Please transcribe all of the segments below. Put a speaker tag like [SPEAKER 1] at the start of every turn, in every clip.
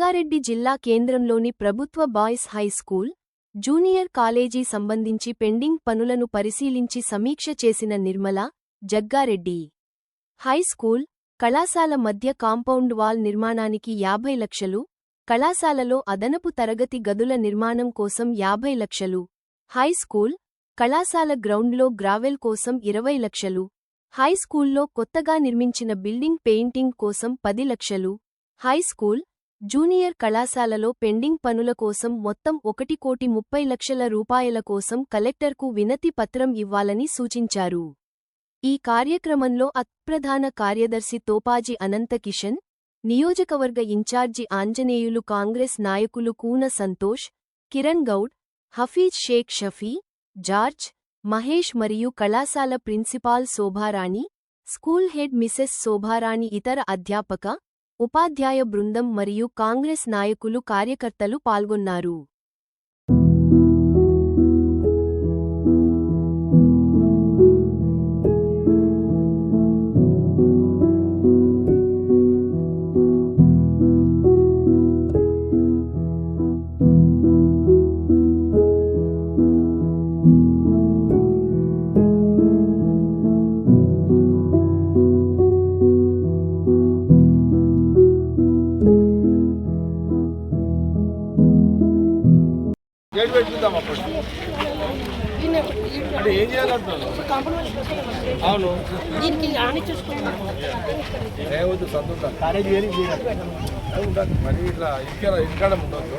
[SPEAKER 1] రంగారెడ్డి జిల్లా కేంద్రంలోని ప్రభుత్వ boys high school junior college సంబంధించి పెండింగ్ పనులను పరిశీలించి సమీక్ష చేసిన నిర్మల జగ్గారెడ్డి. హైస్కూల్ కళాశాల మధ్య కాంపౌండ్ వాల్ నిర్మాణానికి యాభై లక్షలు కళాశాలలో అదనపు తరగతి గదుల నిర్మాణం కోసం యాభై లక్షలు. హై స్కూల్ కళాశాల గ్రౌండ్లో గ్రావెల్ కోసం ఇరవై లక్షలు. హై స్కూల్లో కొత్తగా నిర్మించిన బిల్డింగ్ పెయింటింగ్ కోసం పది లక్షలు. హైస్కూల్ జూనియర్ కళాశాలలో పెండింగ్ పనుల కోసం మొత్తం ఒకటి కోటి ముప్పై లక్షల రూపాయల కోసం కలెక్టర్కు వినతి పత్రం ఇవ్వాలని సూచించారు. ఈ కార్యక్రమంలో అత్ప్రధాన కార్యదర్శి తోపాజీ అనంతకిషన్ నియోజకవర్గ ఇన్ఛార్జి ఆంజనేయులు కాంగ్రెస్ నాయకులు కూన సంతోష్ కిరణ్ గౌడ్ హఫీజ్ షేక్ షఫీ జార్జ్ మహేష్ మరియు కళాశాల principal Shobharani school head Mrs Shobharani ఇతర అధ్యాపక ఉపాధ్యాయ బృందం మరియు కాంగ్రెస్ నాయకులు కార్యకర్తలు పాల్గొన్నారు.
[SPEAKER 2] అవును.
[SPEAKER 3] దీనికి ఆని చూసుకుంటాం
[SPEAKER 2] ఏమవుతుంది సంతుంటాను అది ఉండదు మరి ఇట్లా ఇక్కడ ఇక్కడ ఉండొద్దు.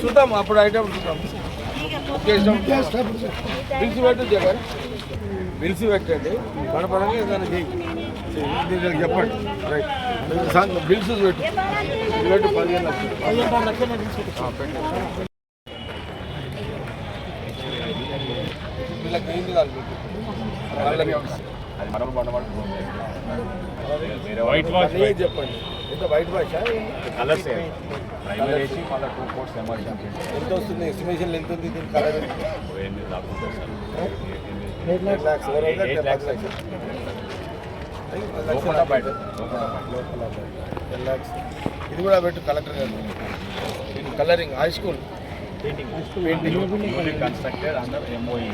[SPEAKER 2] చూద్దాం అప్పుడు ఐటమ్ చూద్దాం. పిలిచి పెట్టు జగన్ పిలిచి పెట్టండి. పడపడంగా ఏదైనా చేయి దీనికి చెప్పండి. రైట్. బిల్స్ పెట్టు. పెట్టు పదిహేను లక్షలు. ఆ, పెట్టు వీళ్ళకి ఏం కాదు
[SPEAKER 4] అది మనం
[SPEAKER 2] వైట్ వాష్ చెప్పండి ఎంత వైట్ వాష్
[SPEAKER 4] కలర్స్ ప్రైమర్ వేసి మళ్ళీ టూ కోర్స్ ఎమర్జెన్
[SPEAKER 2] ఎంత వస్తుంది ఎస్టిమేషన్ ఎంత ఉంది దీని కలర్
[SPEAKER 4] ఎనిమిది దాకా సార్
[SPEAKER 2] ఎయిట్.
[SPEAKER 4] లోపల బయట లోపల
[SPEAKER 2] టెన్ ఇది కూడా పెట్టు కలెక్టర్ గారు colouring high school
[SPEAKER 4] painting unit constructed under MOE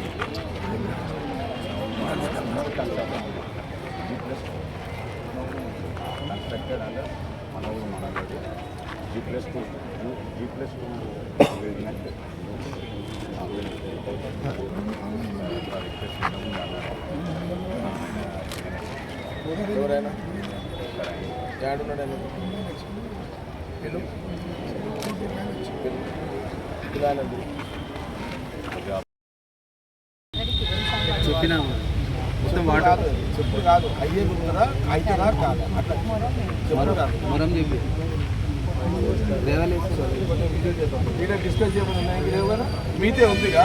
[SPEAKER 4] constructed under మన ఊరు మన G plus two G plus two
[SPEAKER 2] ఎవరైనా ఏడున్నాడు పిలు పిల్లలందరూ
[SPEAKER 5] చెప్పినా మొత్తం
[SPEAKER 2] చెప్పు కాదు చెప్పు కాదు అయ్యేది ఉన్నదా అయితేనా కాదు. అట్లా చెప్పు డిస్కస్ చేయమని ఉన్నాయి. లేవు కదా? మీతే ఉందిగా.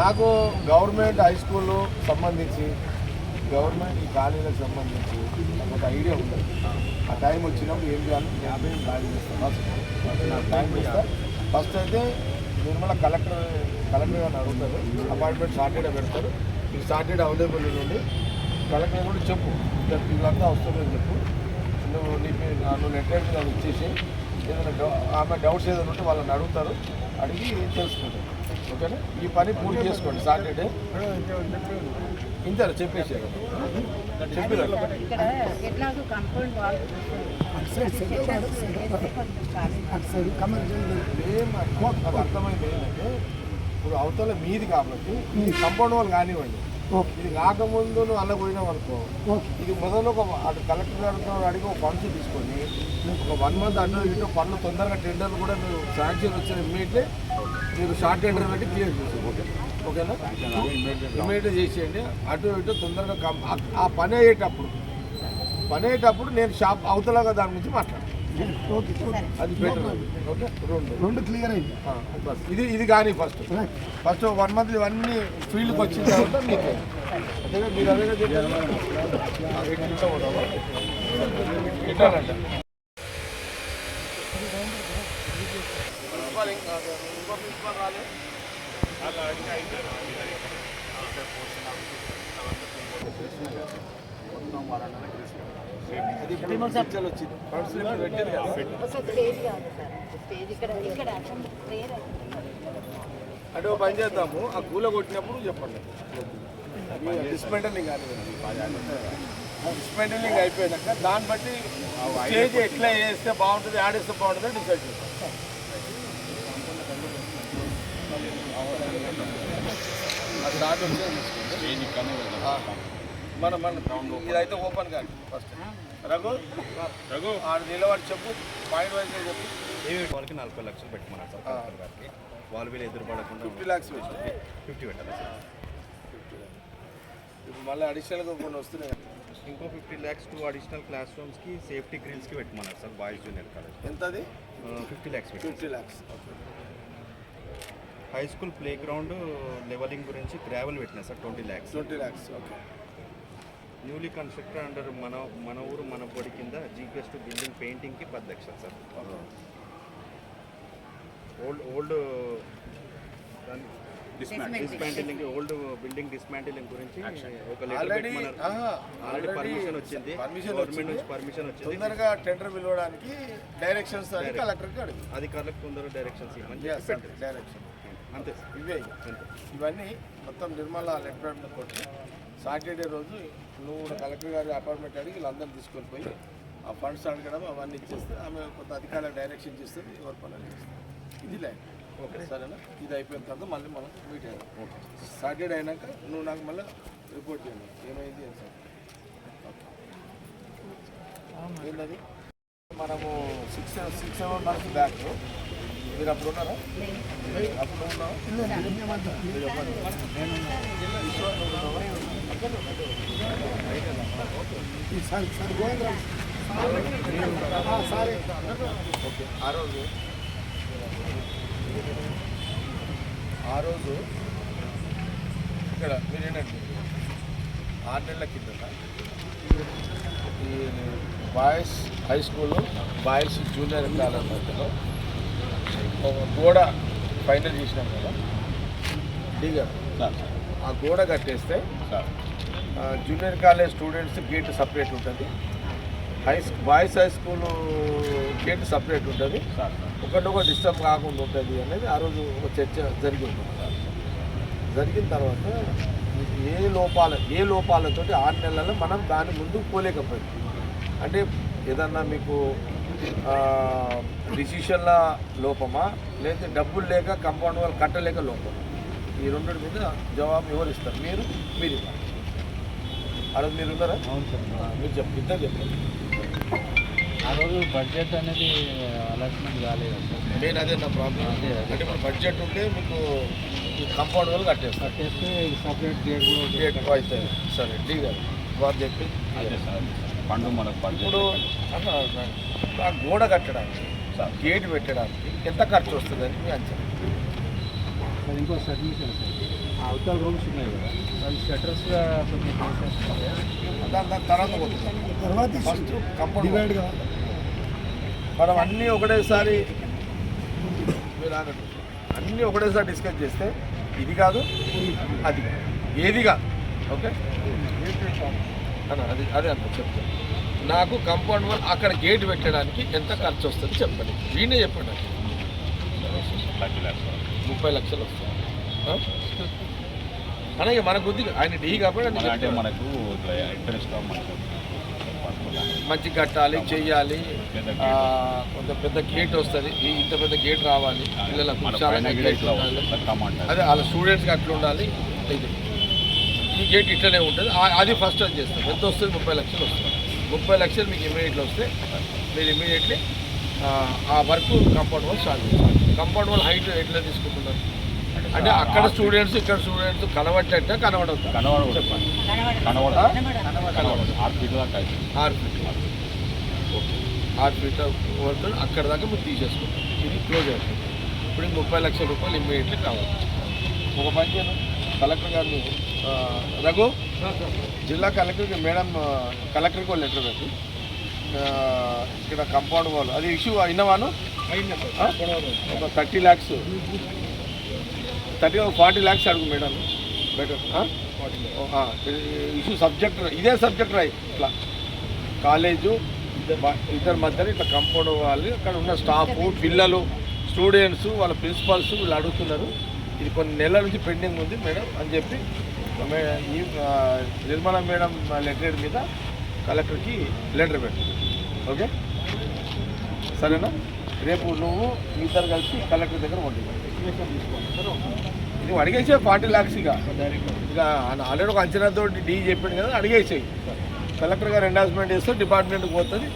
[SPEAKER 2] నాకు గవర్నమెంట్ హై స్కూల్లో సంబంధించి గవర్నమెంట్ ఈ కాలేజీలకు సంబంధించి ఒక ఐడియా ఉంది. ఆ టైం వచ్చినప్పుడు ఏం చేయాలి? యాభై ప్లాన్ చేస్తాను. నాకు టైం ఇస్తా ఫస్ట్ అయితే నిర్మల కలెక్టర్ కలెక్టర్ గారిని అడుగుతారు. అపాయింట్మెంట్ సాటర్డే పెడతారు. మీకు సాటర్డే అవైలబుల్ ఉండి కలెక్టర్ కూడా చెప్పు. వీళ్ళంతా వస్తుందని చెప్పు. నువ్వు నీ నువ్వు నెట్ మీద ఇచ్చేసి ఏదైనా ఆమె డౌట్స్ ఏదైనా ఉంటే వాళ్ళని అడుగుతారు. అడిగి తెలుసుకుంటారు. ఓకేనా? ఈ పని పూర్తి చేసుకోండి సాటర్డే. ఇంటారు చెప్పేసారు చెప్పిరా. నాకు అర్థమైంది ఏంటంటే ఇప్పుడు అవతల మీది కాబట్టి కంపౌండ్ వాళ్ళు కానివ్వండి. ఇది కాకముందు నువ్వు అల్ల పోయినావు అనుకో ఇది మొదలు ఒక అటు కలెక్టర్ గారితో అడిగి ఒక ఫండ్స్ తీసుకొని ఒక వన్ మంత్ అటు ఇటు పనులు తొందరగా టెండర్లు కూడా నువ్వు శాంక్షన్ వచ్చిన ఇమ్మీడియట్లీ మీరు షార్ట్ టెండర్ పెట్టి క్లియర్ చేసి ఓకే. ఓకేనా? ఇమ్మీడియట్ చేసేయండి. అటు ఇటు తొందరగా ఆ పని అయ్యేటప్పుడు పని అయ్యేటప్పుడు నేను షాప్ అవతలగా దాని గురించి మాట్లాడతాను. అది బెటర్ అది. ఓకే రెండు.
[SPEAKER 5] రెండు క్లియర్ అయింది.
[SPEAKER 2] ఆ, బస్ ఇది ఇది కానీ ఫస్ట్ ఫస్ట్ వన్ మంత్ ఇవన్నీ ఫీల్డ్కి వచ్చిన తర్వాత మీకు. అదేగా మీరు ఇంకా రాలేదు అది చర్చలు వచ్చింది ఫండ్స్ ఇప్పుడు పెట్టారు కదా
[SPEAKER 3] స్టేజ్ కాదు సార్ స్టేజ్ ఇక్కడ ఇక్కడ ప్రేయర్
[SPEAKER 2] అంటే ఒక పని చేద్దాము. ఆ కూల కొట్టినప్పుడు చెప్పండి. డిస్మెంటలింగ్ కానీ డిస్మెంటలింగ్ అయిపోయినాక దాన్ని బట్టి స్టేజ్ ఎట్లా వేస్తే బాగుంటుంది ఆడేస్తే బాగుంటుంది డిసైడ్ చేస్తాం. అది. ఆ. మన మన ఇదైతే ఓపెన్ కానీ ఫస్ట్. రఘు రఘు ఆడు నిలబడి చెప్పు పాయింట్ వైజ్ చెప్పు.
[SPEAKER 4] వాళ్ళకి నలభై లక్షలు పెట్టమన్నారు సార్ గారికి. వాళ్ళు వీళ్ళు ఎదురుపడకుండా
[SPEAKER 2] ఫిఫ్టీ ల్యాక్స్
[SPEAKER 4] ఫిఫ్టీ పెట్టాలి సార్.
[SPEAKER 2] ఇప్పుడు మళ్ళీ అడిషనల్గా కొన్ని వస్తున్నాయి.
[SPEAKER 4] ఇంకో fifty lakhs two additional class రూమ్స్కి safety గ్రిల్స్కి పెట్టమన్నారు సార్ బాయ్స్ జూనియర్ కాలేజ్
[SPEAKER 2] ఎంత అది
[SPEAKER 4] fifty lakhs
[SPEAKER 2] fifty lakhs
[SPEAKER 4] high school playground levelling గురించి గ్రావెల్ పెట్టినా sir twenty lakhs
[SPEAKER 2] twenty lakhs okay
[SPEAKER 4] newly constructed under మన మన ఊరు మన పొడి కింద జీపీఎస్ టు బిల్డింగ్ పెయింటింగ్కి పది లక్షలు sir. Old old dismantling old building dismantling గురించి ఒక లెటర్
[SPEAKER 2] ఆల్రెడీ
[SPEAKER 4] పర్మిషన్ వచ్చింది.
[SPEAKER 2] పర్మిషన్
[SPEAKER 4] గవర్నమెంట్ నుంచి పర్మిషన్ వచ్చింది.
[SPEAKER 2] తొందరగా టెండర్ పిలవడానికి డైరెక్షన్స్ అని కలెక్టర్కి అడుగు.
[SPEAKER 4] అధికారులకు తొందర డైరెక్షన్స్ ఇవ్వమని.
[SPEAKER 2] డైరెక్షన్
[SPEAKER 4] అంతే. సార్
[SPEAKER 2] ఇవే ఇవన్నీ మొత్తం నిర్మల లెటర్ కొట్టి సాటర్డే రోజు నువ్వు కలెక్టర్ గారి అపార్ట్మెంట్ అడిగి వీళ్ళందరినీ తీసుకొని పోయి ఆ ఫండ్స్ అడగడం అవన్నీ ఇచ్చేస్తే ఆమె కొంత అధికారులకు డైరెక్షన్ చేస్తుంది ఎవరి పనులు చేస్తుంది ఇది లైన్ ఓకే. సరేనా? ఇది అయిపోయిన తర్వాత మళ్ళీ మనం మీట్ అయ్యాం ఓకే. సాటర్డే అయినాక నువ్వు నాకు మళ్ళీ రిపోర్ట్ చేయండి ఏమైంది అని సార్ ఏంటది? మనము six six seven months back మీరు అప్పుడు ఉన్నారా? అప్పుడు ఓకే ఆ రోజు ఆ రోజు ఇక్కడ మీరు ఏంటంటే ఆరు నెలల కిందట ఈ boys high school boys junior college మధ్యలో ఒక గోడ ఫైనల్ చేసినాం కదా. డీగర్ ఆ గోడ కట్టేస్తే ఆ, junior college students gate separate ఉంటుంది. High school- boys high school gate separate ఉంటుంది. ఒకటొక డిస్టర్బ్ కాకుండా ఉంటుంది అనేది ఆ రోజు ఒక చర్చ జరిగింది. జరిగిన తర్వాత ఏ లోపాల ఏ లోపాలతో ఆరు నెలల్లో మనం దాని ముందుకు పోలేకపోయింది అంటే ఏదన్నా మీకు డిసిషన్ల లోపమా? లేదా డబ్బులు లేక కంపౌండ్ వాళ్ళు కట్టలేక లోపం ఈ రెండు మీద జవాబు ఎవరు ఇస్తారు? మీరు మీరు ఇవ్వాలి. ఆ రోజు మీరు ఉన్నారా?
[SPEAKER 5] అవును సార్.
[SPEAKER 2] మీరు చెప్పు ఇద్దరు చెప్పండి
[SPEAKER 5] ఆ రోజు బడ్జెట్ అనేది అలాట్మెంట్ కాలేదు సార్.
[SPEAKER 2] మెయిన్ అదే నా ప్రాబ్లం. అంటే మన బడ్జెట్ ఉంటే మీకు ఈ కంపౌండ్ వాళ్ళు కట్టేస్తారు.
[SPEAKER 5] కట్టేస్తే సపరేట్ గేట్ కూడా
[SPEAKER 2] గేట్ అవుతుంది సరే డీ గారు వారు చెప్పి.
[SPEAKER 4] పండు మనకు
[SPEAKER 2] ఇప్పుడు ఆ గోడ కట్టడానికి గేట్ పెట్టడానికి ఎంత ఖర్చు వస్తుందని మీ అంచనా?
[SPEAKER 5] సార్ ఇంకో సబ్మిషన్ సార్? అవతల రూమ్స్ ఉన్నాయి కదా.
[SPEAKER 2] దాని దాని తర్వాత పోతుంది. ఫస్ట్ కంపౌండ్ మనం అన్నీ ఒకటేసారి మీరు అన్నీ ఒకటేసారి డిస్కస్ చేస్తే ఇది కాదు అది. ఏది కాదు. ఓకే? అన్న అది అదే అన్న చెప్తాను నాకు కంపౌండ్ వాల్ అక్కడ గేట్ పెట్టడానికి ఎంత ఖర్చు వస్తుంది చెప్పండి. వీణే చెప్పండి. ముప్పై లక్షలు వస్తుంది. ఇక మన కొద్దిగా ఆయన డీ కాబట్టి
[SPEAKER 4] అంటే. మనకు ఇంట్రెస్ట్ మనకు
[SPEAKER 2] మంచి కట్టాలి చెయ్యాలి. కొంత పెద్ద గేట్ వస్తుంది. ఈ ఇంత పెద్ద గేట్ రావాలి. పిల్లలకు అదే వాళ్ళ స్టూడెంట్స్కి అట్లా ఉండాలి. ఇది. ఈ గేట్ ఇట్లనే ఉంటుంది. అది ఫస్ట్ అని చేస్తాం ఎంత వస్తుంది? ముప్పై లక్షలు వస్తుంది. ముప్పై లక్షలు మీకు ఇమీడియట్లో వస్తే మీరు ఇమీడియట్లీ ఆ వర్క్ కంపౌండ్ వాల్ స్టార్ట్ చేస్తారు. కంపౌండ్ వాల్ హైట్ ఎట్లా తీసుకుంటున్నారు? అంటే అక్కడ స్టూడెంట్స్ ఇక్కడ స్టూడెంట్స్ కనబడద్దు.
[SPEAKER 4] కనబడదు
[SPEAKER 2] చెప్పండి.
[SPEAKER 4] కనబడదు.
[SPEAKER 2] ఆ?
[SPEAKER 4] కనబడదు ఆరు ఫీట్ దాకా.
[SPEAKER 2] ఆరు ఫీట్ ఓకే. ఆరు ఫీట్ వరకు అక్కడ దాకా మీరు తీసేసుకుంటాం ఇది క్లోజ్ అవుతుంది ఇప్పుడు ఇంక ముప్పై లక్షల రూపాయలు ఇమ్మీడియట్లీ కావాలి. ఒక పని చేయను కలెక్టర్ గారిని ఆ, రఘు జిల్లా కలెక్టర్కి మేడం కలెక్టర్కి ఒక లెటర్ పెట్టి ఇక్కడ కంపౌండ్ వాళ్ళు అది ఇష్యూ అయినవాను? ఒక thirty lakhs. Thirty forty lakhs అడుగు మేడం. బెటర్ ఇష్యూ సబ్జెక్ట్ ఇదే సబ్జెక్ట్ రాయి ఇట్లా. కాలేజు మా- ఇద్దరి మధ్యలో ఇట్లా కంపౌండ్ వాళ్ళు అక్కడ ఉన్న స్టాఫ్ పిల్లలు స్టూడెంట్స్ వాళ్ళ ప్రిన్సిపాల్స్ వీళ్ళు అడుగుతున్నారు. ఇది కొన్ని నెలల నుంచి పెండింగ్ ఉంది మేడం అని చెప్పి నిర్మలా మేడం లెటర్ మీద కలెక్టర్కి లెటర్ పెట్టింది ఓకే? సరేనా? రేపు నువ్వు మీ ఇద్దరు కలిసి కలెక్టర్ దగ్గర వండి నువ్వు అడిగేసే ఫార్టీ ల్యాక్స్ ఇక. ఇక ఆల్రెడీ ఒక అంచనాతో డీ చెప్పిండు కదా అడిగేసేయి. కలెక్టర్ గారు ఎండార్స్మెంట్ చేస్తే డిపార్ట్మెంట్కి పోతుంది.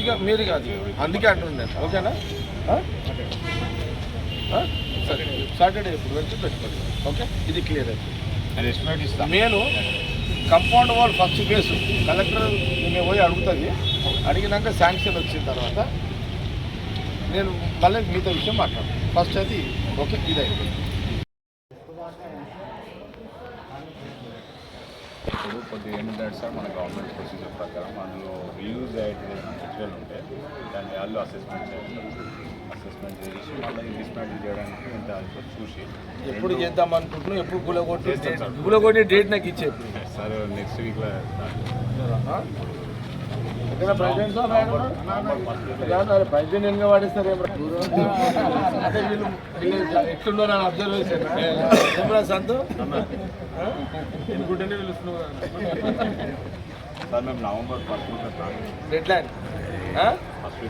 [SPEAKER 2] ఇక మీరు కాదు. అందుకే అంటున్నాను ఓకేనా? సరే. సాటర్డే ఇప్పుడు వెళ్తే పెట్టుకోండి. ఓకే? ఇది క్లియర్ అయిపోయింది నేను compound wall first case collector నేను పోయి అడుగుతుంది. అడిగినాక శాంక్షన్ వచ్చిన తర్వాత నేను మళ్ళీ మీతో విషయం మాట్లాడతాను. ఫస్ట్ అది ఓకే ఇది అయిపోయింది
[SPEAKER 6] ఇప్పుడు కొద్దిగా ఏంటంటే సార్ మన గవర్నమెంట్ ప్రొసీజర్ ప్రకారం అందులో రియూజ్ అయ్యేది మెటీరియల్ ఉంటే దాన్ని వాళ్ళు అసెస్మెంట్ చేయాలి అసెస్మెంట్ చేసి మళ్ళీ డిస్మాంటిల్ చేయడానికి ఇంత చూసి
[SPEAKER 2] ఎప్పుడు చేద్దాం అనుకుంటున్నావు ఎప్పుడు గులగొట్టి. గులగొట్టి డేట్ నాకు ఇచ్చే
[SPEAKER 6] సార్ నెక్స్ట్ వీక్లో
[SPEAKER 2] ప్రెసిడెంట్ ఎన్నిగా వాడిస్తారు అంటే వీళ్ళు వీళ్ళు ఎట్లుందో నన్ను అబ్జర్వ్ చేశాను ఏమరా సంతు? ఎన్నుకుంటేనే పిలుస్తున్నావు
[SPEAKER 6] సార్ మేము November first
[SPEAKER 2] deadline
[SPEAKER 6] first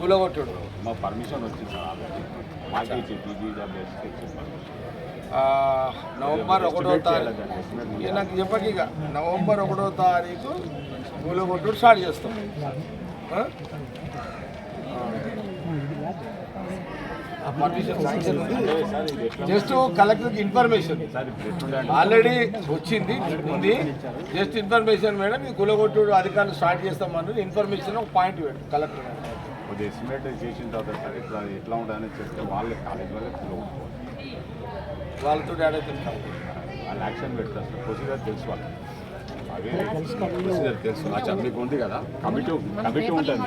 [SPEAKER 2] గులగొట్టుడు
[SPEAKER 6] మా పర్మిషన్ వచ్చింది సార్
[SPEAKER 2] నవంబర్ ఒకటో తారీఖు ఇక నాకు చెప్పండి ఇక నవంబర్ ఒకటో తారీఖు గులగొట్టుడు స్టార్ట్ చేస్తాం జస్ట్ కలెక్టర్కి ఇన్ఫర్మేషన్ ఆల్రెడీ వచ్చింది ఉంది జస్ట్ ఇన్ఫర్మేషన్ మేడం ఈ కులగొట్టుడు అధికారులు స్టార్ట్ చేస్తామన్నది ఇన్ఫర్మేషన్ ఒక పాయింట్ పెట్టు కలెక్టర్ గారు.
[SPEAKER 6] కొద్దిగా ఎస్టిమేట్ చేసిన తర్వాత సార్ ఇట్లా ఎట్లా ఉంటుందని చెప్తే వాళ్ళే కాలేజ్ వాళ్ళే పిలువ
[SPEAKER 2] వాళ్ళతో డాడీ
[SPEAKER 6] వాళ్ళు యాక్షన్ పెడతారు సార్. ప్రొసీజర్ తెలుసు వాళ్ళు అదే ప్రొసీజర్ తెలుసు నాకు మీకు ఉంది కదా. కమిటీ కమిటీ ఉంటుంది.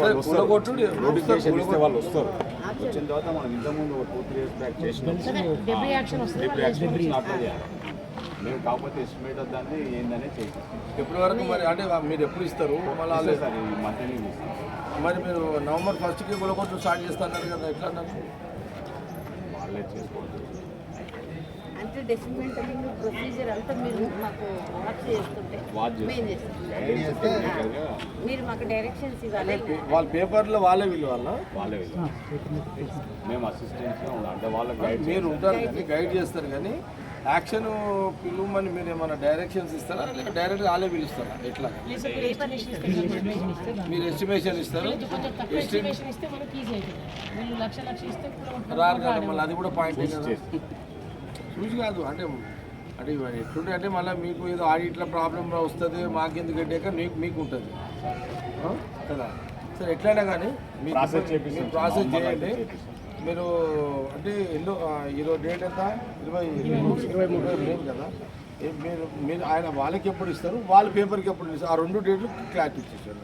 [SPEAKER 6] వాళ్ళు వస్తారు.
[SPEAKER 2] కులగొట్టుడు
[SPEAKER 6] నోటిఫికేషన్ ఇస్తే వాళ్ళు వస్తారు. వచ్చిన తర్వాత మనం ఇంతకుముందు ఒక టూ త్రీ ఇయర్స్ బ్యాక్ చేసినాం. డెబ్రీ యాక్షన్ అప్లై చేయాలి మేము కాకపోతే ఎస్టిమేట్ దాన్ని ఏందనే చేసాం
[SPEAKER 2] ఎప్పటి వరకు మరి అంటే మీరు ఎప్పుడు ఇస్తారు? మళ్ళీ
[SPEAKER 6] సార్ ఈ మంత్ ఇస్తాం.
[SPEAKER 2] మరి మీరు నవంబర్ ఫస్ట్కి కులగొట్టు స్టార్ట్ చేస్తున్నారు కదా ఎట్లా అన్నారు?
[SPEAKER 6] వాళ్ళే చేసుకోవాలి
[SPEAKER 3] అంటే డెసిమెంటలింగ్ ప్రొసీజర్ అంతా మీరు మాకు వాచ్ చేస్తుంటే
[SPEAKER 6] వాచ్
[SPEAKER 3] మేము
[SPEAKER 6] చేస్తాం.
[SPEAKER 3] చేస్తాం.
[SPEAKER 6] గైడెన్స్ ఇస్తే technical గా
[SPEAKER 3] మీరు మాకు డైరెక్షన్స్ ఇవ్వాలి.
[SPEAKER 2] వాళ్ళ పేపర్లో వాళ్ళే వీళ్ళు వాళ్ళ
[SPEAKER 6] మేము అసిస్టెంట్గా ఉండాలి. అంటే గైడ్
[SPEAKER 2] మీరు ఉంటారు కానీ గైడ్ చేస్తారు కానీ యాక్షన్ పిలువమని మీరు ఏమైనా డైరెక్షన్స్ ఇస్తారా? లేక డైరెక్ట్గా వాళ్ళే పిలుస్తారా? ఎట్లా మీరు ఎస్టిమేషన్ ఇస్తారు?
[SPEAKER 7] ఎస్టిమేషన్ ఇస్తే మనకి ఈజీ అవుతుంది. వీళ్ళు లక్ష లక్ష ఇస్తే కూడా
[SPEAKER 2] రారు కదా మళ్ళీ అది కూడా పాయింట్ కదా. చూసి. కాదు అంటే అంటే ఇవన్నీ ఎట్లుంటే అంటే మళ్ళీ మీకు ఏదో ఆడిట్ల ప్రాబ్లం వస్తుంది మాకెందుకు గడ్డాక మీకు మీకు ఉంటుంది? కదా? సరే ఎట్లయినా కానీ మీకు ప్రాసెస్ చేయండి. మీరు అంటే ఎన్నో ఆ, ఈరోజు డేట్ ఎంత? ఇరవై ఇరవై మూడు లేదు కదా మీరు మీరు ఆయన వాళ్ళకి ఎప్పుడు ఇస్తారు? వాళ్ళ పేపర్కి ఎప్పుడు ఇస్తారు? ఆ రెండు డేట్లు క్లారిటీ ఇచ్చేసారు.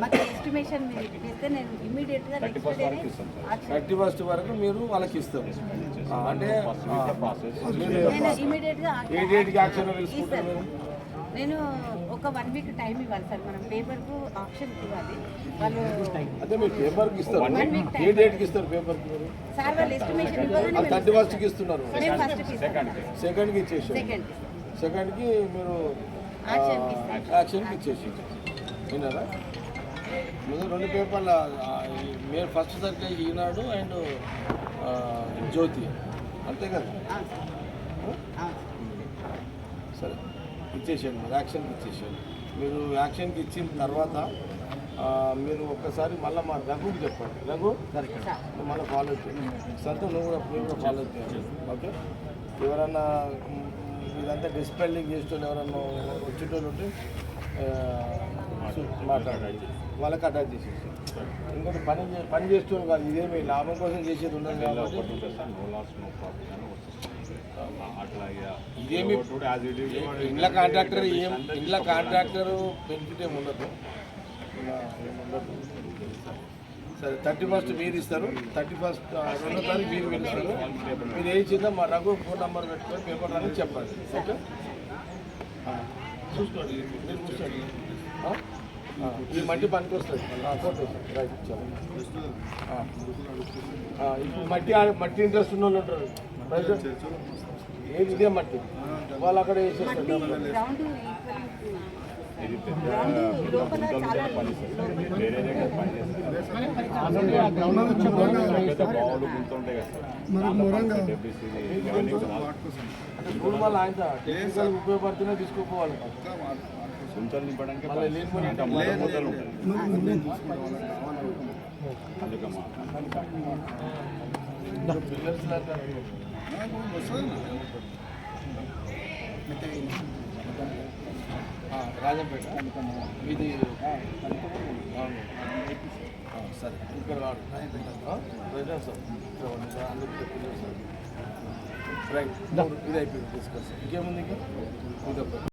[SPEAKER 3] మాకు ఎస్టిమేషన్ మీరు ఇస్తే నేను ఇమీడియట్గా
[SPEAKER 6] థర్టీ ఫస్ట్ వరకు
[SPEAKER 2] మీరు వాళ్ళకి ఇస్తారు. అంటే ఏ డేట్కి యాక్షన్ తీసుకుంటారు
[SPEAKER 3] నేను ఒక వన్ వీక్ టైం ఇవ్వాలి సార్. మనం పేపర్కు ఆప్షన్ ఇవ్వాలి. వాళ్ళు
[SPEAKER 2] అదే మీరు పేపర్కి ఇస్తారు. ఏ డేట్కి ఇస్తారు పేపర్కి మీరు?
[SPEAKER 3] సార్ వాళ్ళు ఎస్టిమేషన్ ఇవ్వగానే
[SPEAKER 2] అది థర్టీ ఫస్ట్కి ఇస్తున్నారు.
[SPEAKER 6] సెకండ్కి
[SPEAKER 3] సెకండ్
[SPEAKER 2] సెకండ్కి మీరు
[SPEAKER 3] యాక్షన్కి
[SPEAKER 2] ఇచ్చేసి విన్నారా? ముందు రెండు పేపర్ల మీరు first circle Eenadu and Jyothi. అంతే కదా? సరే. ఇచ్చేసాను యాక్షన్కి ఇచ్చేసాను. మీరు యాక్షన్కి ఇచ్చిన తర్వాత ఆ, మీరు ఒక్కసారి మళ్ళీ మా రఘుకి చెప్పండి. రఘు మళ్ళీ ఫాలో చేయండి సంత నువ్వు కూడా నువ్వు కూడా ఫాలో చేయండి ఓకే? ఎవరన్నా ఇదంతా డిస్పెల్లింగ్ చేసేటోళ్ళు ఎవరన్నా వచ్చేటోళ్ళు ఉంటే మాట్లాడండి. వాళ్ళకి అటాచ్ చేసేసి. ఇంకోటి పని చే- పని చేసేటోళ్ళు కాదు ఇదేమి లాభం కోసం చేసేది ఉండదు కాబట్టి. ఇదేమి ఇండ్ల కాంట్రాక్టర్ ఏం ఇండ్ల కాంట్రాక్టర్ బెనిఫిట్ ఏమి ఉండదు. సరే థర్టీ ఫస్ట్ మీరు ఇస్తారు. థర్టీ ఫస్ట్ రెండో తారీఖు మీరు పిలుస్తారు మీరు ఏ ఇచ్చిందో మా రఘు ఫోన్ నెంబర్ పెట్టుకొని పేపర్ అని చెప్పండి. ఓకే. చూసుకోండి. మీరు? ఆ, ఈ మట్టి పనికి వస్తుంది ఫోటో. రైట్ ఇప్పుడు మట్టి మట్టి ఇంట్రెస్ట్ ఉన్న వాళ్ళు ఉంటారు ఏది ఇదే మట్టి వాళ్ళు అక్కడ వేసేస్తారు
[SPEAKER 6] ఇది పెద్ద వేరే దగ్గర పనిచేస్తారు బావులు కదా
[SPEAKER 2] అంటే ఉపయోగపడుతున్నా తీసుకోపోవాలి
[SPEAKER 6] గుంతలు నింపడానికి మూతలు ఉంటాయి అందుకమ్మా
[SPEAKER 2] పిల్లర్స్ లాగా ఆ, రాజంపేట ఇది సరే ఇక్కడ వాడు ఆ, సార్ ఇక్కడ అందరికీ పిల్లలు సార్ రైట్ ఇది అయిపోయింది తీసుకొస్తాం ఇంకేముంది ఇంకా